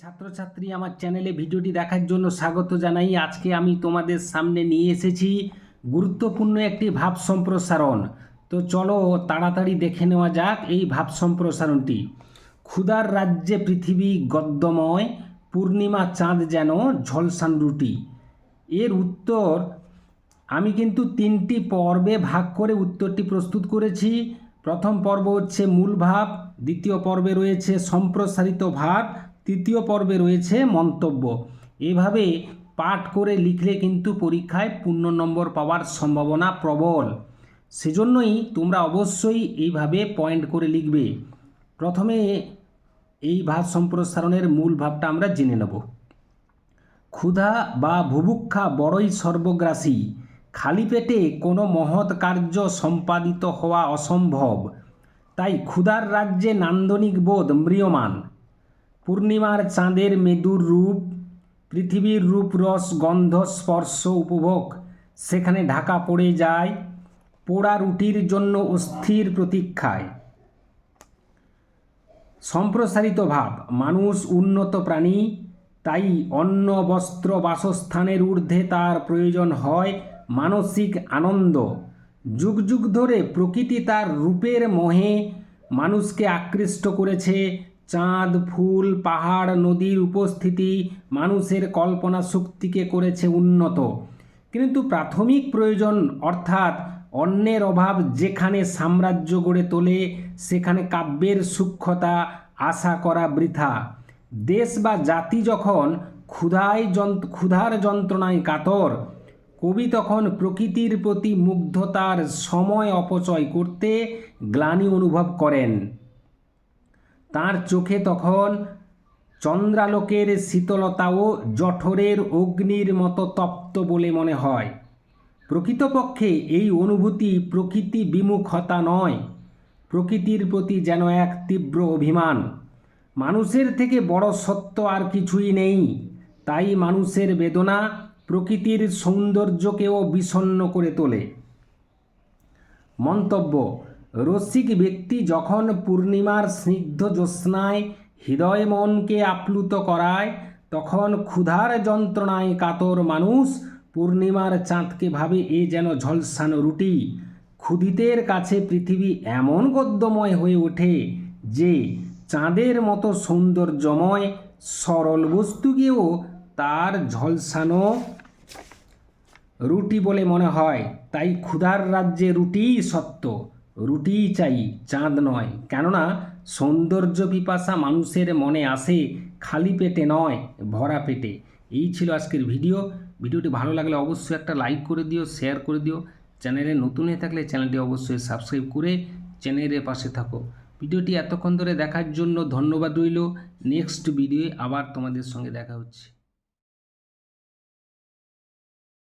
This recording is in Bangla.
ছাত্রছাত্রী আমার চ্যানেলে ভিডিওটি দেখার জন্য স্বাগত জানাই। আজকে আমি তোমাদের সামনে নিয়ে এসেছি গুরুত্বপূর্ণ একটি ভাব সম্প্রসারণ। তো চলো তাড়াতাড়ি দেখে নেওয়া যাক এই ভাব সম্প্রসারণটি। ক্ষুধার রাজ্যে পৃথিবী গদ্যময়, পূর্ণিমা চাঁদ যেন ঝলসান রুটি। এর উত্তর, আমি কিন্তু তিনটি পর্বে ভাগ করে উত্তরটি প্রস্তুত করেছি। প্রথম পর্ব হচ্ছে মূল ভাব, দ্বিতীয় পর্বে রয়েছে সম্প্রসারিত ভাব তৃতীয় পর্বে রয়েছে মন্তব্য। এভাবে পাঠ করে লিখলে কিন্তু পরীক্ষায় পূর্ণ নম্বর পাওয়ার সম্ভাবনা প্রবল। সেজন্যই তোমরা অবশ্যই এইভাবে পয়েন্ট করে লিখবে। প্রথমে এই ভাব সম্প্রসারণের মূল ভাবটা আমরা জেনে নেব। ক্ষুধা বা ভুভুক্ষা বড়ই সর্বগ্রাসী। খালি পেটে কোনো মহৎ কার্য সম্পাদিত হওয়া অসম্ভব। তাই ক্ষুধার রাজ্যে নান্দনিক বোধ ম্রিয়মান। পূর্ণিমার চাঁদের মেদুর রূপ, পৃথিবীর রূপ রস গন্ধ স্পর্শ উপভোগ। সেখানে ঢাকা পড়ে যায় পোড়া রুটির জন্য অস্থির প্রতীক্ষায়। সম্প্রসারিত ভাব, মানুষ উন্নত প্রাণী, তাই অন্ন, বস্ত্র, বাসস্থানের ঊর্ধ্বে তার প্রয়োজন হয় মানসিক আনন্দ। যুগ যুগ ধরে প্রকৃতি তার রূপের মোহে মানুষকে আকৃষ্ট করেছে চাঁদ, ফুল, পাহাড়, নদীর উপস্থিতি মানুষের কল্পনা শক্তিকে করেছে উন্নত। কিন্তু প্রাথমিক প্রয়োজন, অর্থাৎ অন্যের অভাব যেখানে সাম্রাজ্য গড়ে তোলে, সেখানে কাব্যের সূক্ষ্মতা আশা করা বৃথা। দেশ বা জাতি যখন ক্ষুধায় যন্ত্র, ক্ষুধার যন্ত্রণায় কাতর, কবি তখন প্রকৃতির প্রতি মুগ্ধতার সময় অপচয় করতে গ্লানি অনুভব করেন। তার চোখে তখন চন্দ্রালোকের শীতলতাও জঠরের অগ্নির মতো তপ্ত বলে মনে হয়। প্রকৃতপক্ষে এই অনুভূতি প্রকৃতি বিমুখতা নয়, প্রকৃতির প্রতি যেন এক তীব্র অভিমান। মানুষের থেকে বড় সত্য আর কিছুই নেই, তাই মানুষের বেদনা প্রকৃতির সৌন্দর্যকেও বিষণ্ণ করে তোলে। মন্তব্য রসিক ব্যক্তি যখন পূর্ণিমার স্নিগ্ধ জ্যোৎস্নায় হৃদয় মনকে আপ্লুত করায়, তখন ক্ষুধার যন্ত্রণায় কাতর মানুষ পূর্ণিমার চাঁদকে ভাবে এ যেন ঝলসানো রুটি। ক্ষুদিতের কাছে পৃথিবী এমন গদ্যময় হয়ে ওঠে যে, চাঁদের মতো সৌন্দর্যময়, সরল বস্তুকেও তার ঝলসানো রুটি বলে মনে হয়। তাই ক্ষুধার রাজ্যে রুটিই সত্য। রুটিই চাই, চাঁদ নয়। কেননা সৌন্দর্য পিপাসা মানুষের মনে আসে, খালি পেটে নয়, ভরা পেটে। এই ছিল আজকের ভিডিও। ভিডিওটি ভালো লাগলে অবশ্যই একটা লাইক করে দিও, শেয়ার করে দিও। চ্যানেলে নতুন হয়ে থাকলে চ্যানেলটি অবশ্যই সাবস্ক্রাইব করে চ্যানেলের পাশে থাকো। ভিডিওটি এতক্ষণ ধরে দেখার জন্য ধন্যবাদ রইল। নেক্সট ভিডিওয়ে আবার তোমাদের সঙ্গে দেখা হচ্ছে।